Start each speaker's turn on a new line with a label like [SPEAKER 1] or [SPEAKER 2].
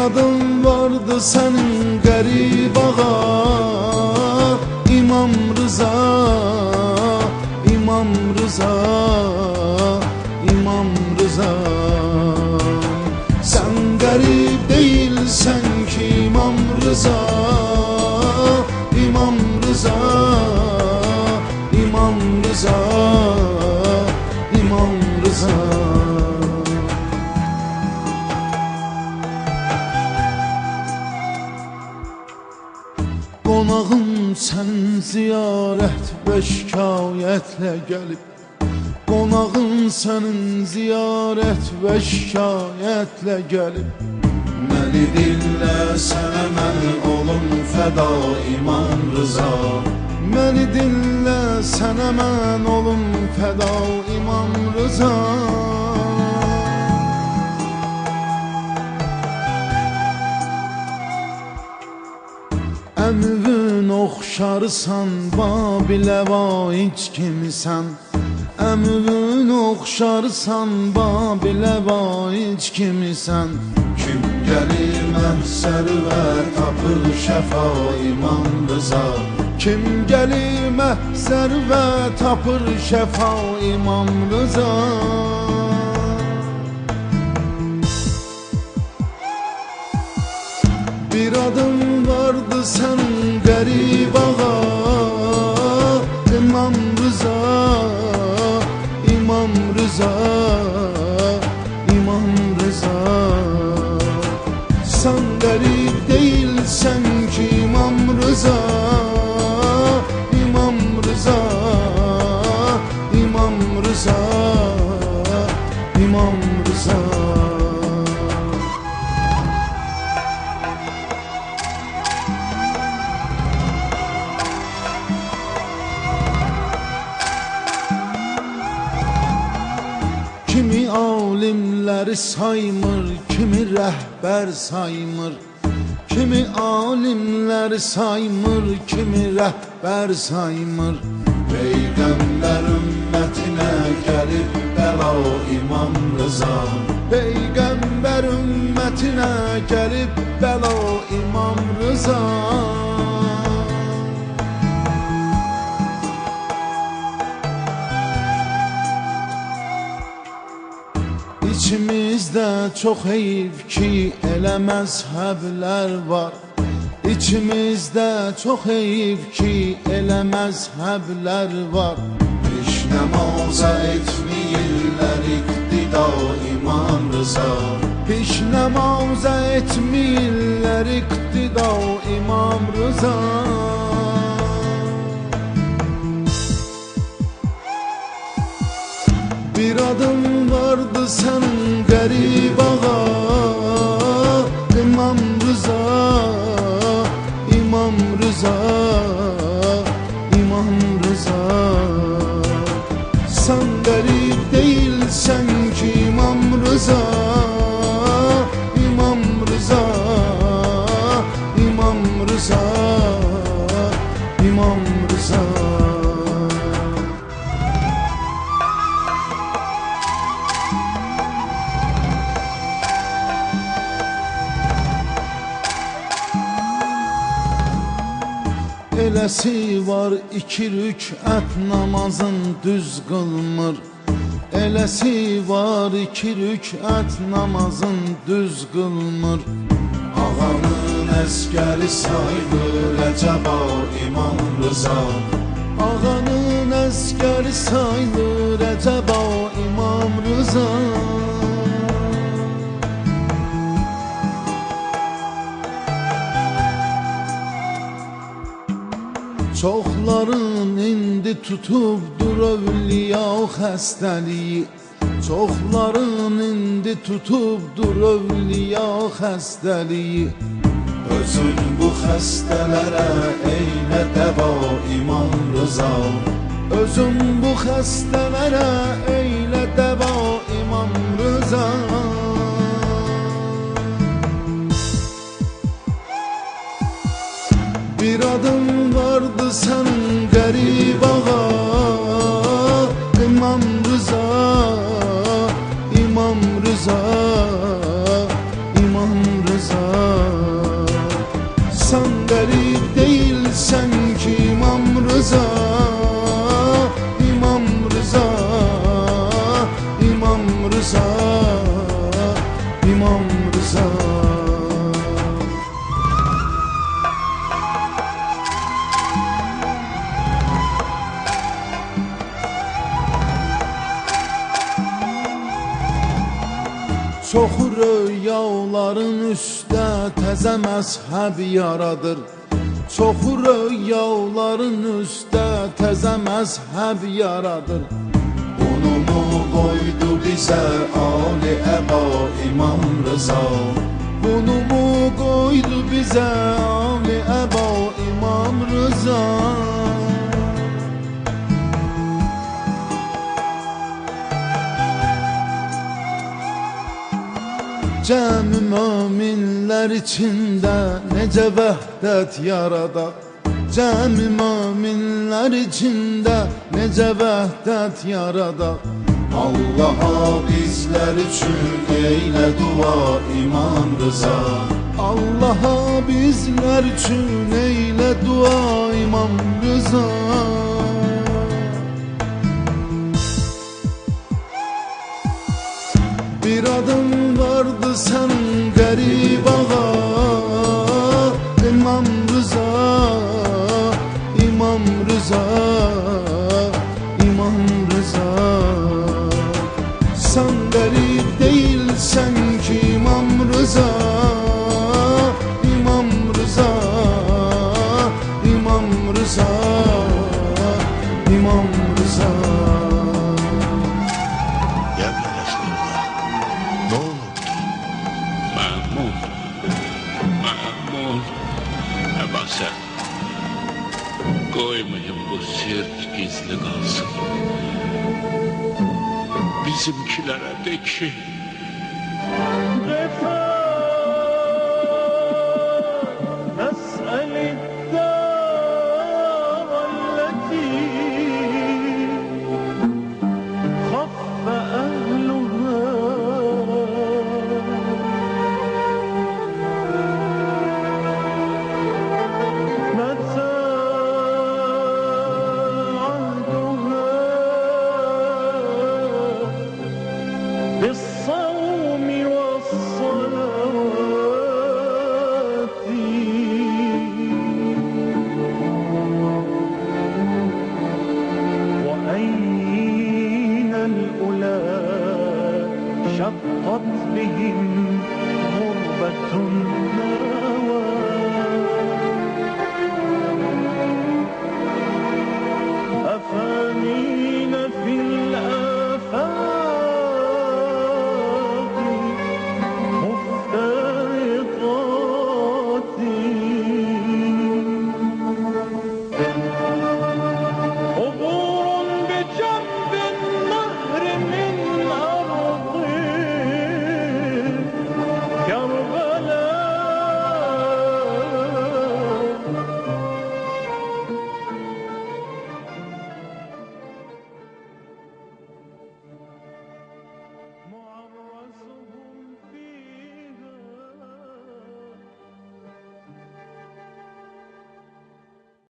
[SPEAKER 1] adın vardı senin garip ağa. İmam Rıza İmam Rıza İmam Rıza. Sen garip değilsen ki İmam Rıza sənin ziyarət və şikayətlə gəlib Qonağın sənin ziyarət və şikayətlə gəlib
[SPEAKER 2] Məni dinlə sənə mən olum fəda İmam Rıza.
[SPEAKER 1] Məni dinlə sənə mən olum fəda İmam Rıza. Əmvün oxşarsan Babilə vaic kimisən Əmvün oxşarsan Babilə vaic kimisən
[SPEAKER 2] Kim gəlir məhsər və tapır şəfa İmam Rıza?
[SPEAKER 1] Kim gəlir məhzər və tapır şəfa İmam Rıza Bir adım vardı sen garip ağa. İmam Rıza İmam Rıza İmam Rıza. Sen garip değilsen ki İmam Rıza İmam Rıza İmam Rıza İmam Rıza alimləri saymır, kimi rəhbər saymır Kimi alimləri saymır, kimi rəhbər saymır.
[SPEAKER 2] Peyğəmbər ümmətinə gəlib bəla İmam Rıza.
[SPEAKER 1] Peyğəmbər ümmətinə gəlib bəla İmam Rıza İçimizdə çox heyf ki, elə məzhəblər var. İçimizdə çox heyf ki, elə məzhəblər var.
[SPEAKER 2] Hiç namaza etmeyirlər iqtida İmam Rıza.
[SPEAKER 1] Piş namazə etmirlər iqtida İmam Rıza. Bir adım vardı sen garip ağa İmam Rıza İmam Rıza İmam Rıza. Sen garip değilsen ki İmam Rıza Eləsi var iki rükət namazın düz qılmır? Eləsi var iki rükət namazın düz qılmır?
[SPEAKER 2] Ağanın əskəri saydı Rəcəba İmam Rıza.
[SPEAKER 1] Ağanın əskəri saydı Rəcəba İmam Rıza Çoxların indi tutubdur övliya xəstəliyi. Çoxların indi tutubdur övliya xəstəliyi.
[SPEAKER 2] Özün bu xəstələrə eylə dəva İmam Rıza.
[SPEAKER 1] Özüm bu xəstələrə eylə dəva İmam Rıza Bir adım vardı sen garip Çoxu rüyaların üstə təzə məzhəb yaradır. Çoxu rüyaların üstə təzə məzhəb yaradır.
[SPEAKER 2] Bunu mu koydu bize Ali Eba İmam Rıza.
[SPEAKER 1] Bunu mu qoydu bizə Ali Əba İmam Rıza Cəmi möminlər içində necə vəhdət yaradaq Cəmi möminlər içində necə vəhdət yaradaq
[SPEAKER 2] Allah'a bizler için eyle dua İmam Rıza.
[SPEAKER 1] Allah'a bizlər üçün eylə dua İmam Rıza vardı sen garip ağa İmam Rıza İmam Rıza İmam Rıza. Sen garip değilsen ki İmam Rıza İmam Rıza İmam Rıza
[SPEAKER 3] sır gizli kalsın. Bizimkilere de ki